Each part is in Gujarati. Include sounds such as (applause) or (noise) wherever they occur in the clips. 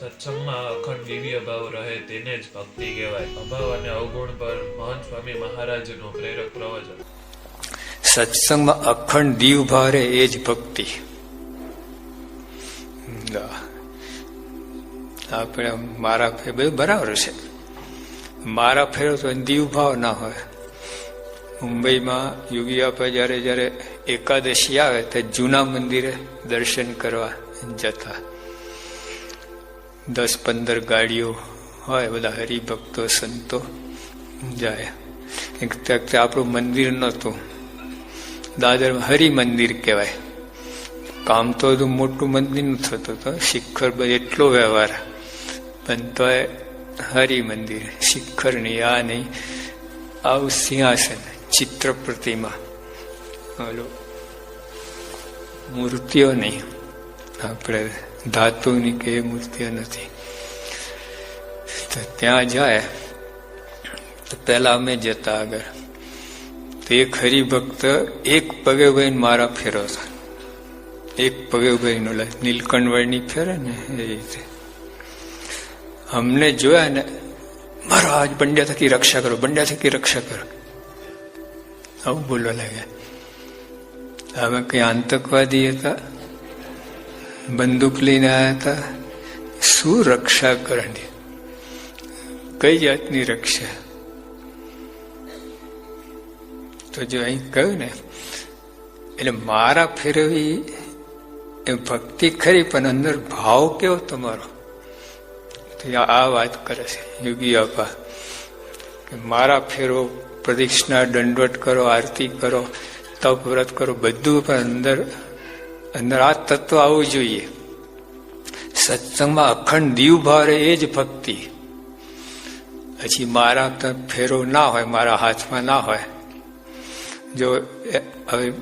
સત્સંગમાં અખંડ દિવ્ય ભાવ રહે તેને જ ભક્તિ કહેવાય. અભાવ અને અવગુણ પર મહંત સ્વામી મહારાજનું પ્રેરક પ્રવચન. સત્સંગમાં અખંડ દીવ ભારે એ જ ભક્તિ. આપણે મારા ફેર બધું બરાબર છે. મારા ફેરો તો દીવ ભાવ ના હોય. મુંબઈમાં યોગી આપે જ્યારે જ્યારે એકાદશી આવે ત્યારે જૂના મંદિરે દર્શન કરવા જતા. દસ પંદર ગાડીઓ હોય, બધા હરિભક્તો, સંતો જાય. એક વખતે આપણું મંદિર નહોતું. દાદર હરિ મંદિર કહેવાય. કામ તો બધું મોટું મંદિરનું થતું હતું શિખર બધે એટલો વ્યવહાર. પણ તો હરિ મંદિર શિખર નહીં, આ નહીં. આવું સિંહાસન, ચિત્ર પ્રતિમા. મૂર્તિઓ નહીં. આપણે ધાતુની કે મૂર્તિઓ નથી. તો ત્યાં જાય. તો પહેલા અમે જતા આગળ. તો એક હરિભક્ત એક પગે વહીને મારા ફેરવતા એક પગે વહીને ઓલા નીલકંઠવળની ફેરે ને એ રીતે. અમને જોયા ને, મારો આજ બંડ્યા થકી રક્ષા કરો બંડ્યા થકી રક્ષા કરો. આવું બોલવા લાગ્યા. અમે કઈ આતંકવાદી હતા? બંદૂક લઈને આવ્યા હતા. શું રક્ષા કરવાની? કઈ જાતની રક્ષા? તો જો અહીં કહ્યું ને, એટલે મારા ફેરવી એ ભક્તિ ખરી, પણ અંદર ભાવ કેવો તમારો? તો આ વાત કરે છે, યોગી આપા, કે મારા ફેરવો પ્રદક્ષિણા દંડવટ કરો, આરતી કરો, તપ વ્રત કરો, બધું પણ અંદર અંદર આ તત્વ આવવું જોઈએ. સત્સંગમાં અખંડ દીવ ભારે એ જ ભક્તિ. પછી મારા ફેરો ના હોય, મારા હાથમાં ના હોય. જો હવે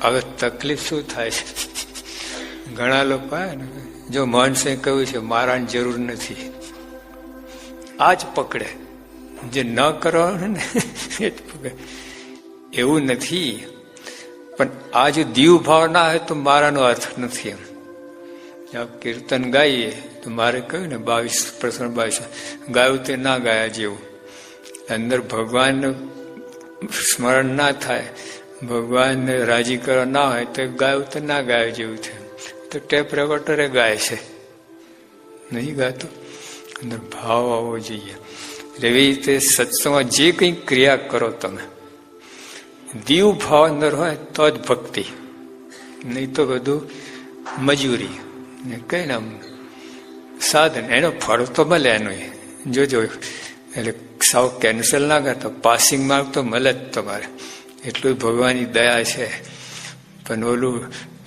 હવે તકલીફ શું થાય? છે ઘણા લોકો જો મહનસે કહ્યું છે, મારાની જરૂર નથી. આ જ પકડે. જે ન કરવાનું ને, એ જ પકડે. એવું નથી. પણ આ જો દીવ ભાવ ના હોય તો મારાનો અર્થ નથી એમ. આપ કીર્તન ગાઈએ તો મારે કહ્યું ને બાવીસ પ્રસંગ બાવીસ ગાયું તે ના ગાયા જેવું. અંદર ભગવાનનું સ્મરણ ના થાય ભગવાનને રાજી કરવા ના હોય તો ગાયું તો ના ગાય જેવું છે. તો ટેપ રેકોર્ડરે ગાય છે. નહીં ગાતો? અંદર ભાવ આવવો જોઈએ. એવી રીતે સત્સંગમાં જે કંઈ ક્રિયા કરો તમે દીવ ભાવ અંદર હોય તો જ ભક્તિ. નહીં તો બધું મજૂરી. ને કઈ નામ સાધન. એનો ફળ તો મળે એનું જોજો. એટલે સાવ કેન્સલ ના કરતો પાસિંગ માર્ક તો મળે જ તમારે. એટલું ભગવાનની દયા છે. પણ ઓલું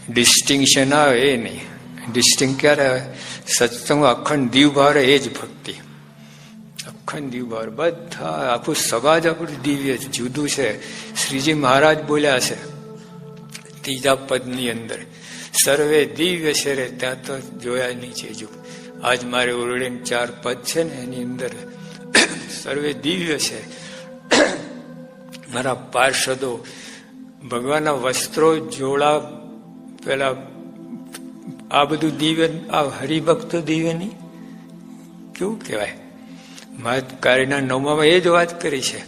ડિસ્ટિંક્શન આવે એ નહીં. ડિસ્ટિંગ ક્યારે આવે? સત્સંગ અખંડ દીવ ભાવે એ જ ભક્તિ. દીવ બધા આખું સમાજ આપણું દિવ્ય છે, જુદું છે. શ્રીજી મહારાજ બોલ્યા છે ત્રીજા પદની અંદર સર્વે દિવ્ય છે રે ત્યાં તો જોયા નીચે જો. આજ મારે ઓરડે ચાર પદ છે ને એની અંદર સર્વે દિવ્ય છે. મારા પાર્ષદો ભગવાનના વસ્ત્રો જોડા પેલા આ બધું દિવ્ય આ હરિભક્તો દિવ્ય નહીં કેવું કહેવાય? મહારાજ કારીના નવમામાં એ જ વાત કરી છે.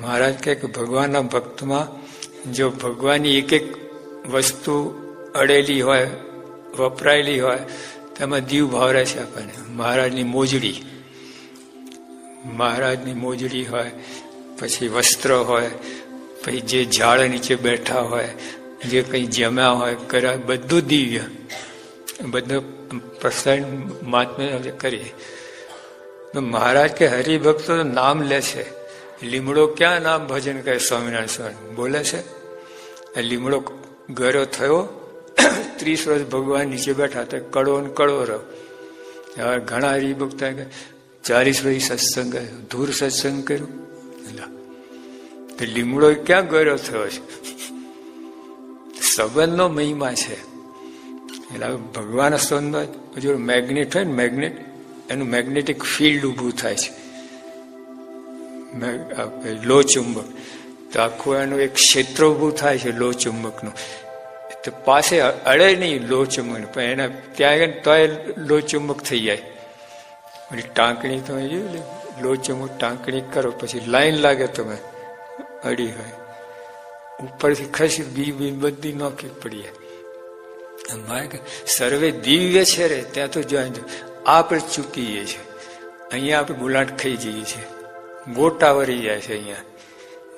મહારાજ કહે કે ભગવાનના ભક્તમાં જો ભગવાનની એક એક વસ્તુ અડેલી હોય, વપરાયેલી હોય તેમાં દીવ ભાવરે છે આપણને. મહારાજની મોજડી. મહારાજની મોજડી હોય, પછી વસ્ત્ર હોય, પછી જે ઝાડ નીચે બેઠા હોય, જે કંઈ જમ્યા હોય, કર્યા, બધું દિવ્ય. બધું પ્રસન્ન મહાત્મ્ય કરીએ. મહારાજ કે, હરિભક્તો નામ લે છે. લીમડો ક્યાં નામ ભજન કરે? સ્વામિનારાયણ સ્વામી બોલે છે. લીમડો ગયો થયો. (clears throat) ત્રીસ વર્ષ ભગવાન નીચે બેઠા તો કડો ને કડો રહ્યો. હવે ઘણા હરિભક્ત ચાલીસ વર્ષ સત્સંગ ધૂર સત્સંગ કર્યું. તો લીમડો ક્યાં ગયો થયો છે? સંબંધનો મહિમા છે. એટલે ભગવાન સંબંધ હજુ મેગ્નેટ હોય ને, મેગ્નેટ. એનું મેગ્નેટિક ફિલ્ડ ઊભું થાય છે. લો ચુંબક. તો આખું એનું એક ક્ષેત્ર ઊભું થાય છે લો ચુંબકનું. તો પાસે અડે નહીં લો ચુંબક પણ એના ત્યાં આગળ તોય લો ચુંબક થઈ જાય. પછી ટાંકણી જોયું લો ચુંબક ટાંકણી કરો, પછી લાઈન લાગે તમે અડી હોય. ઉપરથી ખસી બી બી બધી નોખી પડી મારે સર્વે દિવ્ય છે રે, ત્યાં તો જોઈ આપણે ચૂકીએ છીએ અહીંયા આપણે ગુલાટ ખાઈ જઈએ છીએ. ગોટા વરી જાય છે અહીંયા.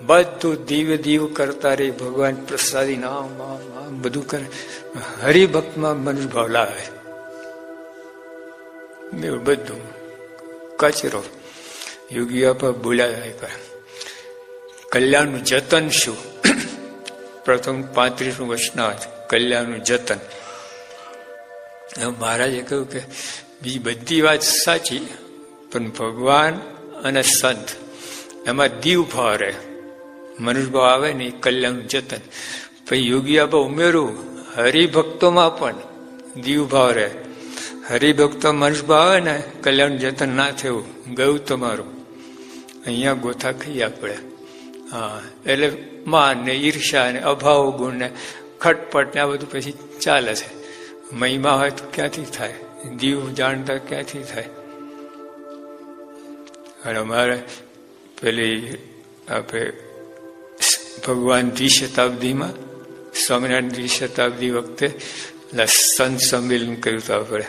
બધું દિવ્ય દીવ કરતા રહી, ભગવાન પ્રસાદી નામ બધું કરે. હરિભક્તમાં મનુભાવ લાવે. એવું બધું. કચરો. યોગીઓ પર. બોલાવ્યા કલ્યાણનું જતન શું? પ્રથમ પાંત્રીસનું વર્ષના કલ્યાણનું જતન. મહારાજે કહ્યું કે બીજી બધી વાત સાચી, પણ ભગવાન અને સંત, એમાં દીવ ભાવ રહે. મનુષ્ય આવે ને કલ્યાણ જતન. પછી યોગી આબા ઉમેરું હરિભક્તોમાં પણ દીવ ભાવ રહે. હરિભક્તો મનુષ્યભાવ આવે ને, કલ્યાણ જતન ના થયું, ગયું તમારું. અહીંયા ગોથા ખાઈએ આપણે. હા, એટલે માન ને ઈર્ષા ને અભાવ ગુણ ને ખટપટ ને આ બધું પછી ચાલે છે. મહિમા હોય તો ક્યાંથી થાય? દીવ જાણતા ક્યાંથી થાય અને અમારે પેલી આપણે ભગવાન દ્વિશતાબ્દીમાં સ્વામિનારાયણ દ્વિશતાબ્દી વખતે સંત સંમેલન કર્યું હતું આપણે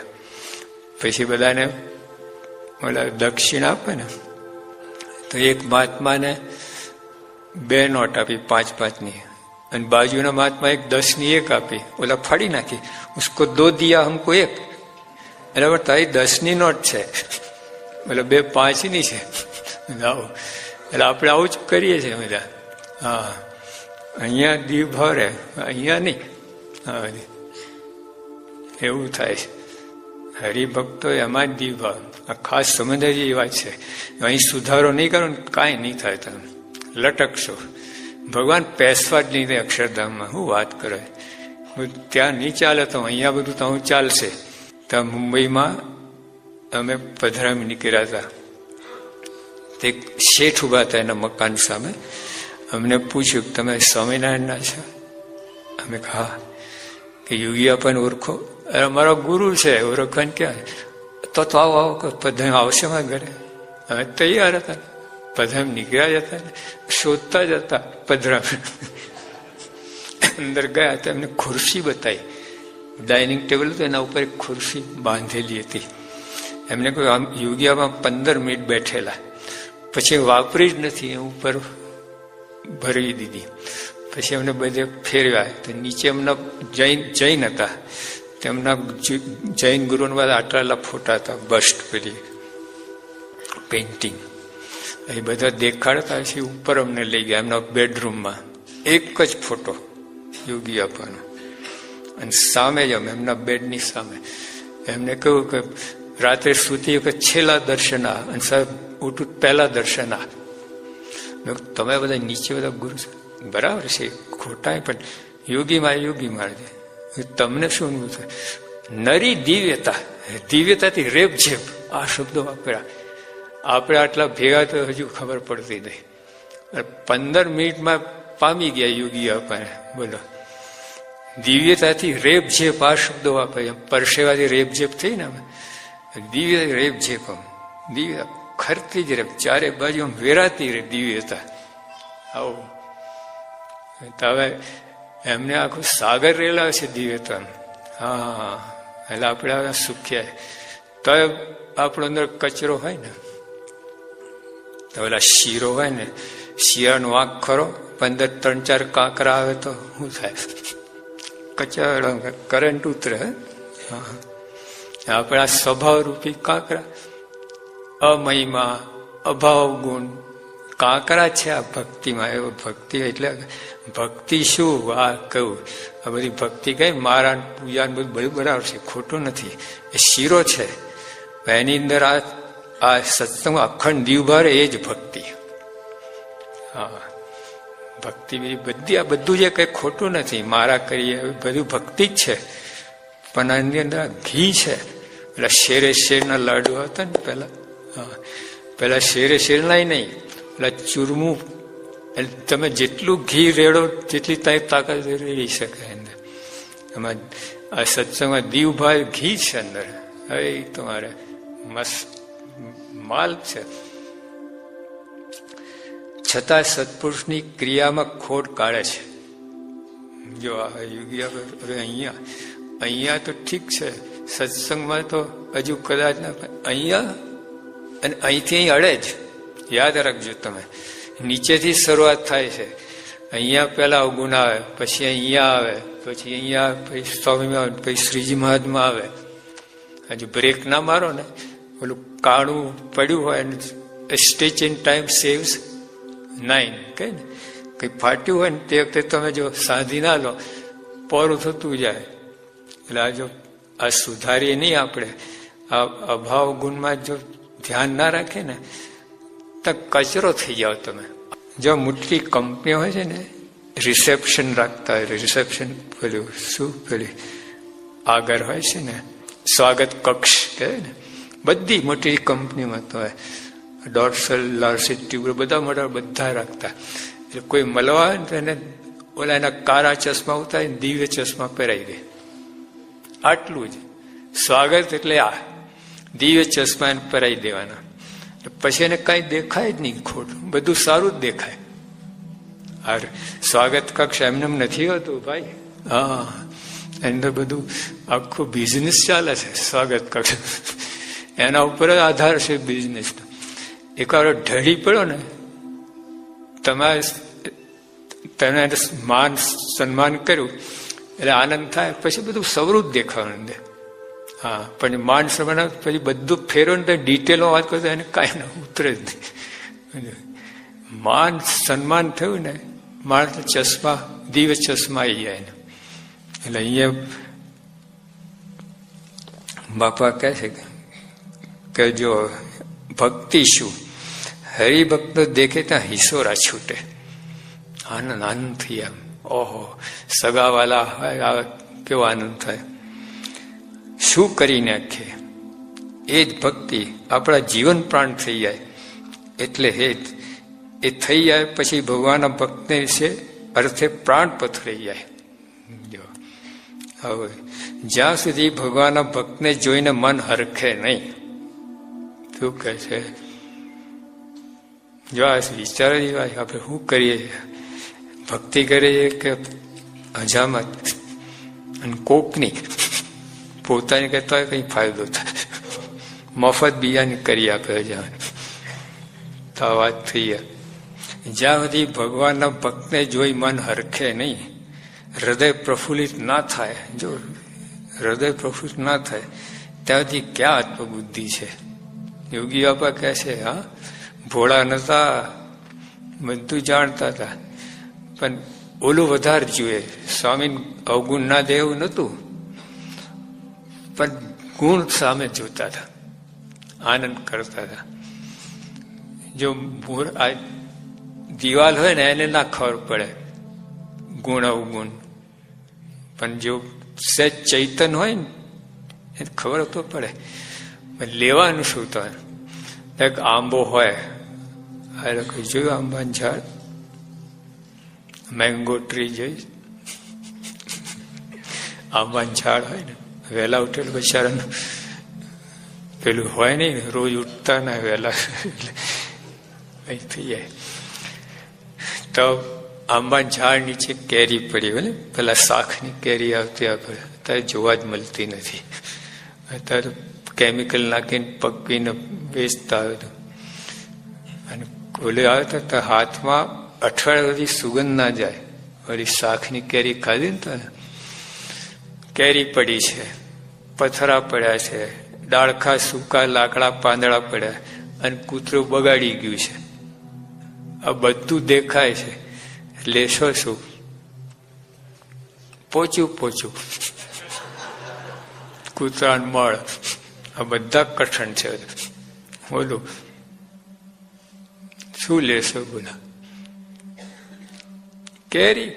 પછી બધાને ઓલા દક્ષિણ આપે ને તો એક મહાત્માને બે નોટ આપી પાંચ પાંચની અને બાજુના મહાત્મા એક દસની એક આપી ઓલા ફાડી નાખી ઉસકો દો દિયા હમકો એક એટલે તારી દસની નોટ છે. એટલે બે પાંચની છે. આવું. એટલે આપણે આવું જ કરીએ છીએ બધા હા. અહીંયા દીવ ભરે અહીંયા નહીં. હા એવું થાય છે. હરિભક્તો એમાં જ દીવ ભાવ આ ખાસ સમજવા જેવી વાત છે. અહીં સુધારો નહીં કરો ને કાંઈ નહીં થાય તમે લટકશો. ભગવાન પેસવા જ નહીં અક્ષરધામમાં. હું વાત કરે. ત્યાં નહીં ચાલે તો અહીંયા બધું તો ચાલશે. ત્યાં મુંબઈમાં અમે પધરામી નીકળ્યા હતા. તે શેઠ ઊભા હતા એના મકાન સામે. અમને પૂછ્યું કે તમે સ્વામિનારાયણના છો? અમે હા. કે યોગી આપણને ઓળખો? અરે મારો ગુરુ છે, ઓળખવાનું ક્યાં? તો તો આવો આવો પધમ આવશે મારા ઘરે. અમે તૈયાર હતા. પધમ નીકળ્યા જતા શોધતા જ હતા પધરામ અંદર ગયા. તો એમને ખુરશી બતાવી. ડાઇનિંગ ટેબલ હતું એના ઉપર એક ખુરશી બાંધેલી હતી. એમને કહ્યું આમ યોગ્યામાં પંદર મિનિટ બેઠેલા. પછી વાપરી જ નથી, એ ઉપર ભરવી દીધી. પછી એમને બધે ફેરવ્યા. તો નીચે એમના જૈન જૈન હતા. તેમના જૈન ગુરુને બધા આટલા ફોટા હતા, બસ્ટ પેલી પેઇન્ટિંગ એ બધા દેખાડતા પછી ઉપર અમને લઈ ગયા, એમના બેડરૂમમાં એક જ ફોટો યોગી આપવાનો. અને સામે જ એમના બેડની સામે. એમને કહ્યું કે રાત્રે સુતી કે છેલ્લા દર્શન આ અને સાહેબ, ઉઠું પહેલા દર્શન. આ તમે બધા નીચે બધા ગુરુ બરાબર છે ખોટા પણ યોગીમાં યોગી મારજે તમને શું થાય નરી દિવ્યતા. દિવ્યતાથી રેપ જેપ. આ શબ્દો વાપર્યા. આપણે આટલા ભેગા તો હજુ ખબર પડતી નહીં. પંદર મિનિટમાં પામી ગયા, યોગી આપણને. બોલો. દિવ્યતાથી રેપ જેપ આ શબ્દો વાપર્યા પરસેવાથી રેપ ઝેપ થઈ ને દિવ્ય રેપ જેપ આમ. દિવ્ય ખરતી જ રેપ ચારે બાજુ આમ વેરાતી રે દિવ્યતા. આવું. તો હવે એમને આખું સાગર રહેલા છે દિવ્યતા હા એટલે આપણે સુખ્યા. તો આપણો અંદર કચરો હોય ને. તો ઓલા શીરો હોય ને. શિયાળનો આંખ ખરો. પંદર, ત્રણ, ચાર કાંકરા આવે તો શું થાય? કચરો કરંટ ઉતરે. આપણા સ્વભાવ રૂપી કાંકરા. અમહિમા અભાવ ગુણ કાંકરા છે આ ભક્તિમાં. એવો ભક્તિ એટલે ભક્તિ શું? આ કહું. આ બધી ભક્તિ કઈ? મારા પૂજા બધું બધું બરાબર છે ખોટું નથી. એ શીરો છે. એની અંદર આ આ સત્સંગ અખંડ દીવભારે એ જ ભક્તિ. હા. ભક્તિ બીજી બધી, આ બધું જે કઈ ખોટું નથી, મારા કરીએ બધું ભક્તિ જ છે. પણ આની અંદર ઘી છે. પેલા શેરે શેરના લાડુ હતા ને પેલા પેલા શેરે શેરના નહીં. પેલા ચૂરમું, એટલે તમે જેટલું ઘી રેડો, તેટલી તારી તાકાત રેડી શકે અંદર. એમાં આ સત્સંગમાં દીવભાઈ ઘી છે અંદર. હવે તમારે મસ્ત, માલ છે. છતાં સત્પુરુષની ક્રિયામાં ખોટ કાઢે છે. જો આ યોગી હવે અહીંયા અહીંયા તો ઠીક છે. સત્સંગમાં તો હજુ કદાચ ના અહીંયા અને અહીંથી અહીં અડે જ. યાદ રાખજો તમે. નીચેથી શરૂઆત થાય છે. અહીંયા પહેલા અવગુણ આવે, પછી અહીંયા આવે, પછી અહીંયા પછી સ્વામીમાં આવે, પછી શ્રીજી મહાત્મા આવે. હજુ બ્રેક ના મારો ને. ઓલું કાણું પડ્યું હોય ને stitch in time saves nine કહે ને કંઈ ફાટ્યું હોય ને તે વખતે તમે જો સાધી ના લો, પોરું થતું જાય. એટલે આ જો, આ સુધારીએ નહીં આપણે. આ અભાવ ગુણમાં જો ધ્યાન ના રાખે ને, તો કચરો થઈ જાઓ તમે. જો મોટી કંપનીઓ હોય છે ને, રિસેપ્શન રાખતા હોય, રિસેપ્શન પેલું શું પેલી, આગળ હોય છે ને, સ્વાગત કક્ષ કહે ને, બધી મોટી કંપનીમાં તો હોય. ડોર્સલ લાર્સિન ટ્યુબર બધા મોટા બધા રાખતા. એટલે કોઈ મળવા એને ઓલા એના કારા ચશ્મા ઉતારીને દિવ્ય ચશ્મા પહેરાવી દે. આટલું જ. સ્વાગત એટલે આ. દિવ્ય ચશ્મા એને પહેરાવી દેવાના. પછી એને કાંઈ દેખાય જ નહીં ખોટું. બધું સારું જ દેખાય. આર સ્વાગત કક્ષ એમને એમ નથી હોતું ભાઈ. હા. એનું બધું આખું બિઝનેસ ચાલે છે સ્વાગત કક્ષ. એના ઉપર જ આધાર છે બિઝનેસ એકવાર ઢળી પડ્યો ને, તમારે તમે માન, સન્માન કર્યું, એટલે આનંદ થાય, પછી બધું સવરું જ દેખાવાનું દે હા, પણ માન સન્માન પછી બધું ફેરો ને ડિટેલમાં વાત કરતો એને કાંઈ ના ઉતરે જ નહીં. માન સન્માન થયું ને, માણસ ચશ્મા, દિવ્ય ચશ્મા આવી જાય ને એટલે અહીંયા બાપા કહે છે કે જો ભક્તિ શું? હરિભક્ત દેખે ત્યાં હિસોરા છૂટે. આનંદ આનંદ થઈ એમ ઓહો, સગાવાલા આવે કેવો આનંદ થાય. શું કરી નાખે? એ જ ભક્તિ આપણા જીવન પ્રાણ થઈ જાય. એટલે હે, એ થઈ જાય પછી ભગવાનના ભક્તને વિશે અર્થે પ્રાણ પથરાઈ જાય. જો, હવે, જ્યાં સુધી ભગવાનના ભક્તને જોઈને મન હરખે નહીં, શું કહે છે? જો આ વિચાર આપણે શું કરીએ ભક્તિ કરીએ કે હજામત અને કોકની પોતાની કરતા કઈ ફાયદો થાય. મફત બીજાની કરી આપે હજામત તો આ વાત થઈ જ્યાં સુધી ભગવાનના ભક્તને જોઈ મન હરખે નહીં, હૃદય પ્રફુલ્લિત ના થાય, જો હૃદય પ્રફુલ્લિત ના થાય, ત્યાં સુધી ક્યાં આત્મબુદ્ધિ છે? યોગી બાપા કહે છે, હા ભોળા નતા, બધું જાણતા હતા. પણ ઓલું વધારે જોઈએ સ્વામી અવગુણ ના દે એવું નહોતું પણ ગુણ સામે જોતા હતા. આનંદ કરતા હતા. જો આ દિવાલ હોય ને, એને ના ખબર પડે. ગુણ અવગુણ. પણ જો સહેજ ચૈતન હોય ને, એને ખબર તો પડે. લેવાનું શું તો? એક આંબો હોય, આ લોકો જોયું આંબાનું ઝાડ? મેંગો ટ્રી જોઈ આંબાનું ઝાડ હોય ને, વહેલા ઉઠેલું બિચારાનું પેલું હોય નહીં, રોજ ઉઠતા ના વહેલા. એટલે થઈ જાય. તો આંબાની ઝાડ નીચે કેરી પડી ને, પેલા શાખની કેરી આવતી આપણે અત્યારે જોવા જ મળતી નથી. અત્યારે કેમિકલ નાખીને પકવીને વેચતા હતો અને કોલે આવ્યો હતો તો હાથમાં અઠવાડિયા સુધી સુગંધ ના જાય. વળી શાખની કેરી ખાધી ને તો કેરી પડી છે, પથરા પડ્યા છે, ડાળખા સૂકા, લાકડા પાંદડા પડ્યા અને કૂતરું બગાડી ગયું છે. આ બધું દેખાય છે. લેશો શું? પોચું પોચું. કૂતરાન મળ. આ બધા કઠણ છે. બોલો. શું લેશો બોલા? કેરી.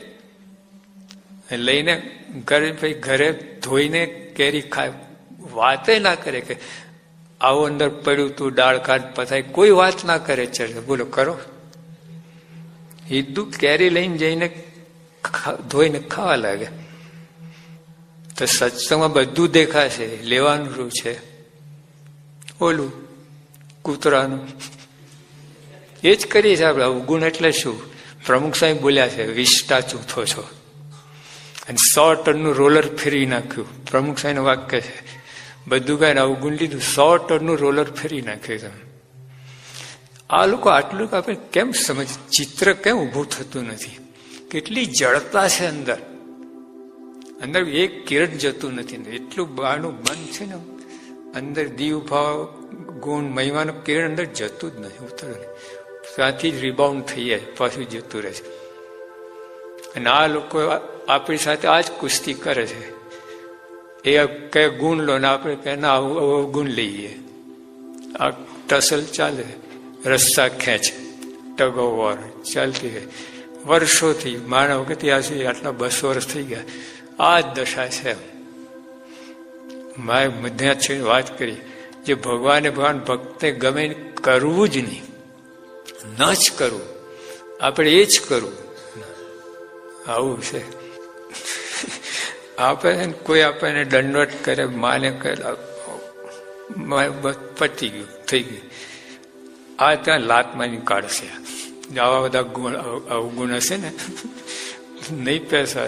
લઈને ઘરે ભાઈ ઘરે ધોઈને કેરી ખાય. વાતે ના કરે કે આવું અંદર પડ્યું તું, દાળ કાઢ પથાય કોઈ વાત ના કરે ચર્ચા બોલો, કરો. હિન્દુ કેરી લઈને જઈને ધોઈને ખાવા લાગે. તો સત્સંગમાં બધું દેખાશે. લેવાનું છે? ઓલું કૂતરાનું. એ જ કરીએ છીએ આપણે. અવગુણ એટલે શું? પ્રમુખ સાહેબ બોલ્યા છે, વિષ્ટા ચૂથો છો. અને સો ટનનું રોલર ફેરવી નાખ્યું. પ્રમુખ સાહેબનું વાક્ય છે, બધું કાંઈ અવગુણ લીધું, સો ટનનું રોલર ફેરવી નાખ્યું તમે આ લોકો આટલું આપણે કેમ સમજ, ચિત્ર કેમ ઊભું થતું નથી? કેટલી જડતા છે અંદર. અંદર એક કિરણ જતું નથી. એટલું બાનું મન છે ને અંદર દીવ ભાવ, ગુણ, મહિમાનું કિરણ અંદર જતું જ નથી ઉતરે ત્યાંથી જ રિબાઉન્ડ થઈ જાય, પાછું જતું રહે છે. અને આ લોકો આપણી સાથે આ જ કુસ્તી કરે છે. એ કે ગુણ લો ને આપણે કે ના ગુણ લઈએ. આ ટસલ ચાલે રસ્તા ખેંચ, ટગ વોર, ચાલતી રહે. વર્ષોથી માનવ ત્યાં સુધી આટલા બસો વર્ષ થઈ ગયા. આ જ દશા છે મારે મધ્યા છે વાત કરી. જે ભગવાને ભગવાન ભક્તે ગમે કરવું જ નહીં. ન જ કરવું. આપણે એ જ કરવું. આવું છે. આપણે કોઈ આપણને દંડવટ કરે, માને કરે પતી ગયું, થઈ ગયું. આ ત્યાં લાત માની કાઢશે આવા બધા ગુણ, અવગુણ હશે ને? નહીં પૈસા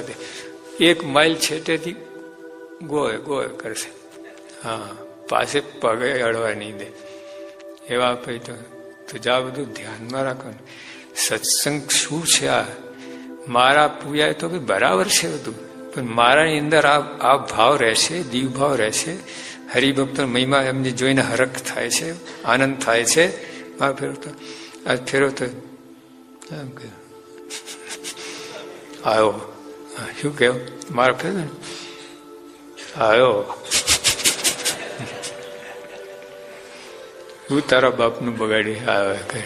એક માઇલ છેટેથી ગોય ગોય કરશે. હા, પાસે પગે અડવા નહીં દે. એવા પછી તો તો જા બધું ધ્યાનમાં રાખવાનું. સત્સંગ શું છે આ? મારા પૂજાય તો ભાઈ બરાબર છે બધું. પણ મારાની અંદર આ આ ભાવ રહેશે, દીવ ભાવ રહેશે. હરિભક્ત મહિમા એમને જોઈને હરખ થાય છે, આનંદ થાય છે. આ ફેરવતો આ ફેરવતો એમ કે. આવ્યો શું કેવું મારા ફેર આવ્યો હું તારા બાપનું બગાડી આવે કરે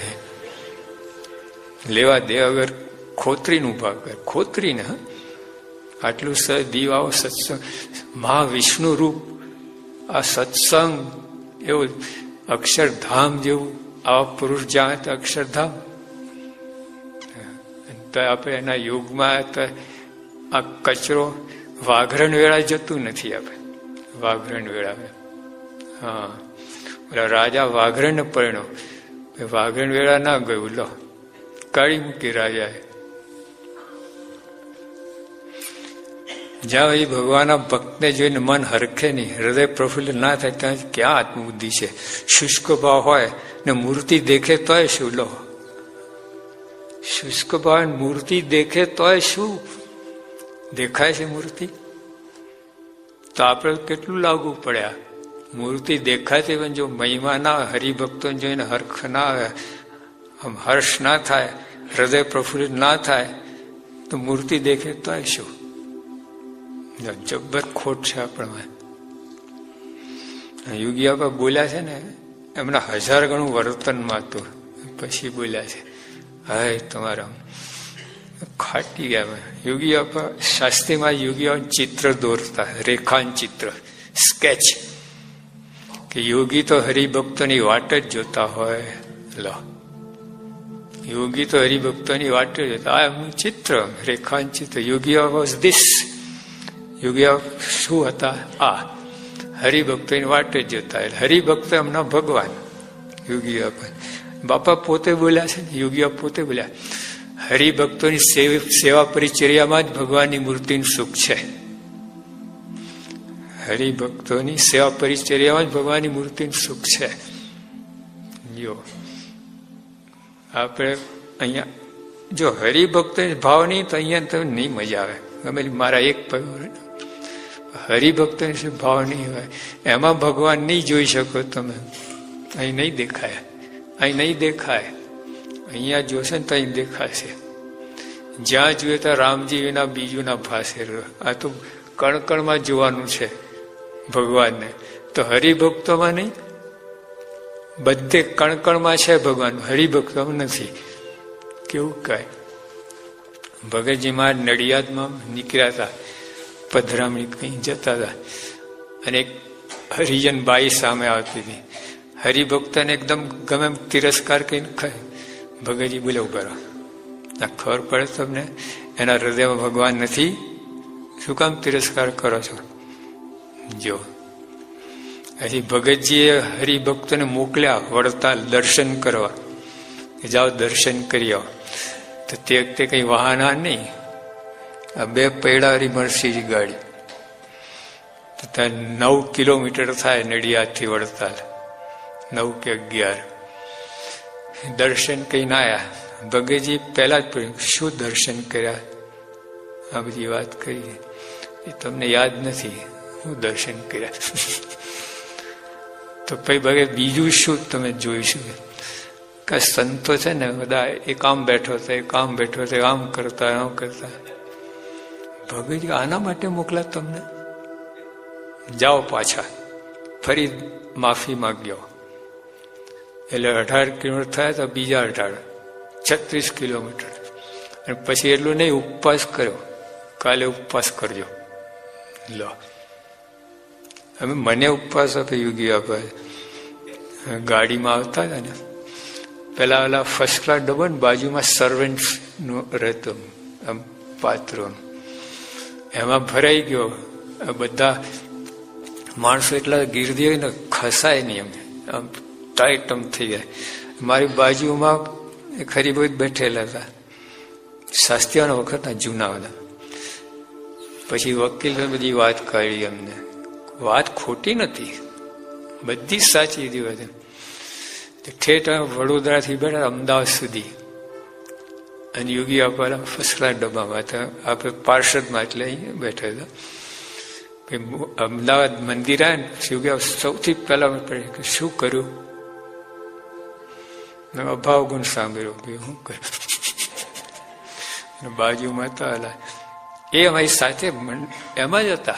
લેવા દે અગર ખોતરીનું ભાગ કર. ખોતરીને આટલું સ દીવ આવો સત્સંગ. મહાવિષ્ણુ રૂપ આ સત્સંગ એવું અક્ષરધામ જેવું, આવા પુરુષ જ્યાં તો અક્ષરધામ. તો આપણે એના યુગમાં તો આ કચરો વાઘરણ વેળા જતું નથી આપણે વાઘરણ વેળા હા. રાજા વાઘરણ પરણો. વાઘરણ વેળા ના ગયું, લો. કાઢી મૂકી રાજાએ. જ્યાં એ ભગવાનના ભક્તને જોઈને મન હરખે નહીં. હૃદય પ્રફુલ્લિત ના થાય ત્યાં ક્યાં આત્મબુદ્ધિ છે? શુષ્ક ભાવ હોય ને મૂર્તિ દેખે તોય શું, લો? શુષ્ક ભાવ મૂર્તિ દેખે તોય શું? દેખાય છે મૂર્તિ? તો આપણે કેટલું લાગુ પડ્યા? મૂર્તિ દેખાતી પણ જો મહિમા ના હોય હરિભક્તો જોઈને હર્ખ ના આવે આમ હર્ષ ના થાય, હૃદય પ્રફુલ્લિત ના થાય, તો મૂર્તિ દેખે તો શું? જબ્બર ખોટ છે આપણામાં. યોગી બાપા બોલ્યા છે ને, એમના હજાર ગણું વર્તનમાં હતું પછી બોલ્યા છે, હાય તમારા ખાટી ગયા યોગી આપા શાસ્ત્રીમાં યોગીઓ ચિત્ર દોરતા રેખાન ચિત્ર સ્કેચ કે યોગી તો હરિભક્તોની વાટ જ જોતા હોય લો યોગી તો હરિભક્તોની વાટ જ જોતા આ એમનું ચિત્ર રેખાન ચિત્ર યોગી વોઝ ધીસ યોગીઓ શું હતા આ હરિભક્તોની વાટે જ જતા હરિભક્ત એમના ભગવાન યોગીઓ પણ બાપા પોતે બોલ્યા છે યોગીઓ પોતે બોલ્યા હરિભક્તોની સેવા પરિચર્યામાં જ ભગવાનની મૂર્તિનું સુખ છે. હરિભક્તોની સેવા પરિચર્યામાં જ ભગવાનની મૂર્તિનું સુખ છે. જો આપણે અહીંયા જો હરિભક્તો ભાવ નહીં તો અહીંયા તમને નહીં મજા આવે. ગમે મારા એક હરિભક્ત ભાવ નહીં હોય? એમાં ભગવાન નહીં જોઈ શકો તમે. અહીં નહીં દેખાય. અહીં નહીં દેખાય. અહીંયા જોશે ને તો અહીં દેખાશે. જ્યાં જોઈએ તો રામજી વિના બીજું ના ભાષે આ તો કણકણમાં જોવાનું છે ભગવાનને. તો હરિભક્તોમાં નહીં? બધે કણકણમાં છે ભગવાન. હરિભક્તોમાં નથી. કેવું કહે ભગતજી મહારાજ નડિયાદમાં નીકળ્યા હતા. પધરામણી કઈ જતા હતા. અને એક હરિજન બાઈ સામે આવતી હતી. હરિભક્તને એકદમ ગમે તિરસ્કાર કરીને ભગતજી બોલે ઊભા ખબર પડે તમને? એના હૃદયમાં ભગવાન નથી. શું કામ તિરસ્કાર કરો છો? જો. હજી ભગતજીએ હરિભક્તોને મોકલ્યા વડતાલ દર્શન કરવા. જાઓ દર્શન કરી આવો. તો તે વખતે કંઈ વાહના નહીં. આ બે પૈડા મરસીજી ગાડી. તો ત્યાં નવ કિલોમીટર થાય નડિયાદથી વડતાલ. નવ કે અગિયાર. દર્શન કહીને આવ્યા ભગતજી પહેલા જ પૂછ્યું, શું દર્શન કર્યા? આ બધી વાત કરી. એ તમને યાદ નથી. હું દર્શન કર્યા. તો પછી ભગત, બીજું શું તમે જોઈશું? કે સંતો છે ને, બધા એક આમ બેઠો હતો એક આમ બેઠો હતો આમ કરતા આમ કરતા. ભગતજી, આના માટે મોકલા તમને? જાઓ પાછા. ફરી માફી માગ્યો. એટલે અઢાર કિલોમીટર થયા તો બીજા અઢાર, છત્રીસ કિલોમીટર. અને પછી એટલું નહીં, ઉપવાસ કર્યો. કાલે ઉપવાસ કરજો. લો. અમે મને ઉપવાસ આપે, યોગી આપે. ગાડીમાં આવતા હતા ને, પેલા ઓલા ફર્સ્ટ ક્લાસ ડબ્બો ને બાજુમાં સર્વન્ટ રહેતો, આમ પાત્રોનું એમાં ભરાઈ ગયો. બધા માણસો એટલા ગીરદી ને, ખસાય નહીં અમે આમ ટાઈટ આમ થઈ જાય. મારી બાજુમાં ખરી બહુ બેઠેલા હતા. શાસ્ત્રીઓના વખતના જૂના હતા પછી વકીલ બધી વાત કરી અમને. વાત ખોટી નથી. બધી સાચી હતી બધે ઠેઠ વડોદરાથી બેઠા અમદાવાદ સુધી. અને યોગી આપવાના ફર્સ્ટ ક્લાસ ડબ્બામાં હતા. આપણે પાર્ષદમાં એટલે અહીંયા બેઠા હતા. અમદાવાદ મંદિર આવે ને યોગી સૌથી પહેલા શું કર્યું? અભાવ ગુણ સાંભળ્યો કે હું કર્યું બાજુમાં હતા અલા એ અમારી સાથે એમાં જ હતા.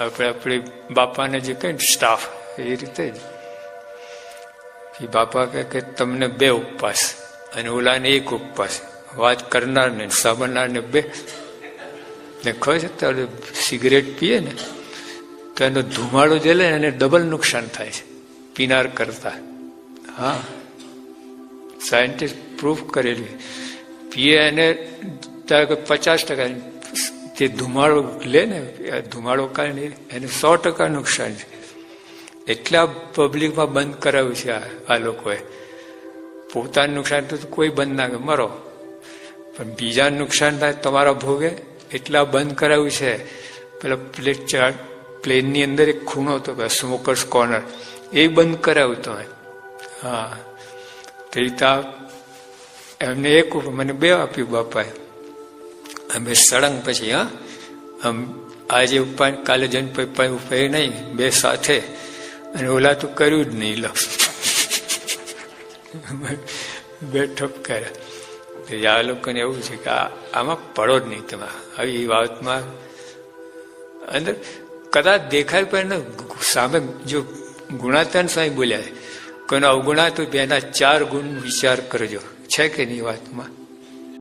આપણે આપણે બાપાને જે કહે સ્ટાફ એ રીતે જ. એ બાપા કહે કે તમને બે ઉપવાસ અને ઓલાને એક ઉપવાસ. વાત કરનારને, સાંભળનારને બે. ને ખબર છે ત્યારે સિગરેટ પીએ ને, તો એનો ધુમાડો જે લે એને ડબલ નુકસાન થાય છે. પીનાર કરતા. હા. સાયન્ટિસ્ટ પ્રૂફ કરેલી પીએ એને પચાસ ટકા જે ધુમાડો લે ને ધુમાડો કારણે એને સો ટકા નુકસાન છે એટલા પબ્લિકમાં બંધ કરાવ્યું છે આ લોકોએ પોતાનું નુકસાન તો કોઈ બંધ ના કરે મરો પણ બીજાનું નુકસાન થાય તમારા ભોગે એટલા બંધ કરાવ્યું છે પેલા પ્લેટ ચાર પ્લેનની અંદર એક ખૂણો હતો સ્મોકર્સ કોર્નર એ બંધ કરાવ્યું તમે હા તે રીતે એમને એક મને બે આપ્યું બાપાએ. અમે સળંગ પછી, હા? આમ આજે ઉપાય કાલે જન ઉપાય નહીં, બે સાથે. અને ઓલા તો કર્યું જ નહીં, લો. બે ઠપ કર્યા આ લોકોને એવું છે કે આમાં પડો જ નહીં તમે આવી વાતમાં અંદર કદાચ દેખાય પણ સામે જો ગુણાતન સ્વામી બોલ્યા કોઈનો અવગુણા તો બેના ચાર ગુણ વિચાર કરજો. છે કે નહીં વાતમાં?